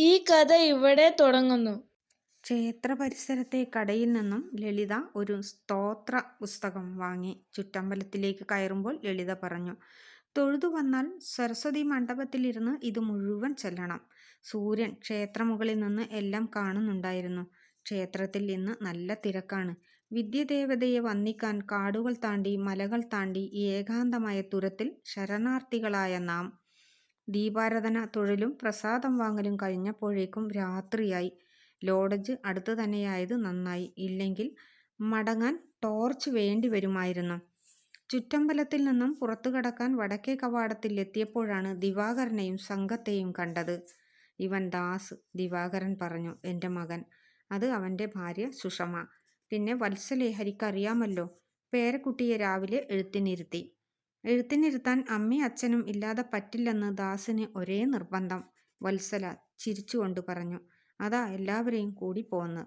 ഈ കഥ ഇവിടെ തുടങ്ങുന്നു. ക്ഷേത്ര പരിസരത്തെ കടയിൽ നിന്നും ലളിത ഒരു സ്തോത്ര പുസ്തകം വാങ്ങി ചുറ്റമ്പലത്തിലേക്ക് കയറുമ്പോൾ ലളിത പറഞ്ഞു തൊഴുതു വന്നാൽ സരസ്വതി മണ്ഡപത്തിലിരുന്ന് ഇത് മുഴുവൻ ചെല്ലണം. സൂര്യൻ ക്ഷേത്രമുകളിൽ നിന്ന് എല്ലാം കാണുന്നുണ്ടായിരുന്നു. ക്ഷേത്രത്തിൽ ഇന്ന് നല്ല തിരക്കാണ്. വിദ്യദേവതയെ വന്ദിക്കാൻ കാടുകൾ താണ്ടി മലകൾ താണ്ടി ഏകാന്തമായ തുരത്തിൽ ശരണാർത്ഥികളായ നാം ദീപാരാധന തൊഴിലും പ്രസാദം വാങ്ങലും കഴിഞ്ഞപ്പോഴേക്കും രാത്രിയായി. ലോഡജ് അടുത്തു തന്നെയായത് നന്നായി. ഇല്ലെങ്കിൽ മടങ്ങാൻ ടോർച്ച് വേണ്ടി വരുമായിരുന്നു. ചുറ്റമ്പലത്തിൽ നിന്നും പുറത്തു കടക്കാൻ വടക്കേ കവാടത്തിൽ എത്തിയപ്പോഴാണ് ദിവാകരനെയും സംഘത്തെയും കണ്ടത്. ഇവൻ ദാസ് ദിവാകരൻ പറഞ്ഞു. എന്റെ മകൻ. അത് അവന്റെ ഭാര്യ സുഷമ. പിന്നെ വത്സലേഹരിക്കറിയാമല്ലോ പേരക്കുട്ടിയെ രാവിലെ എഴുത്തിനിരുത്തി. എഴുത്തിനിരുത്താൻ അമ്മി അച്ഛനും ഇല്ലാതെ പറ്റില്ലെന്ന് ദാസിന് ഒരേ നിർബന്ധം. വത്സല ചിരിച്ചുകൊണ്ട് പറഞ്ഞു. അതാ എല്ലാവരെയും കൂടി പോന്ന്.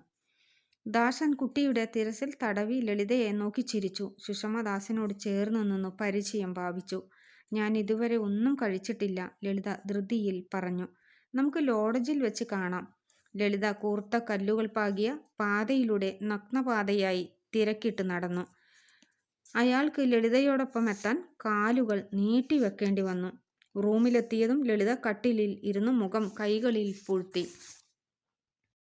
ദാസൻ കുട്ടിയുടെ തിരസിൽ തടവി ലളിതയെ നോക്കി ചിരിച്ചു. സുഷമ ദാസിനോട് ചേർന്ന് നിന്നു പരിചയം ഭാവിച്ചു. ഞാൻ ഇതുവരെ ഒന്നും കഴിച്ചിട്ടില്ല ലളിത ധൃതിയിൽ പറഞ്ഞു. നമുക്ക് ലോഡ്ജിൽ വെച്ച് കാണാം. ലളിത കൂർത്ത കല്ലുകൾ പാകിയ പാതയിലൂടെ നഗ്നപാതയായി തിരക്കിട്ട് നടന്നു. അയാൾക്ക് ലളിതയോടൊപ്പം എത്താൻ കാലുകൾ നീട്ടി വെക്കേണ്ടി വന്നു. റൂമിലെത്തിയതും ലളിത കട്ടിലിൽ ഇരുന്ന് മുഖം കൈകളിൽ പൂഴ്ത്തി.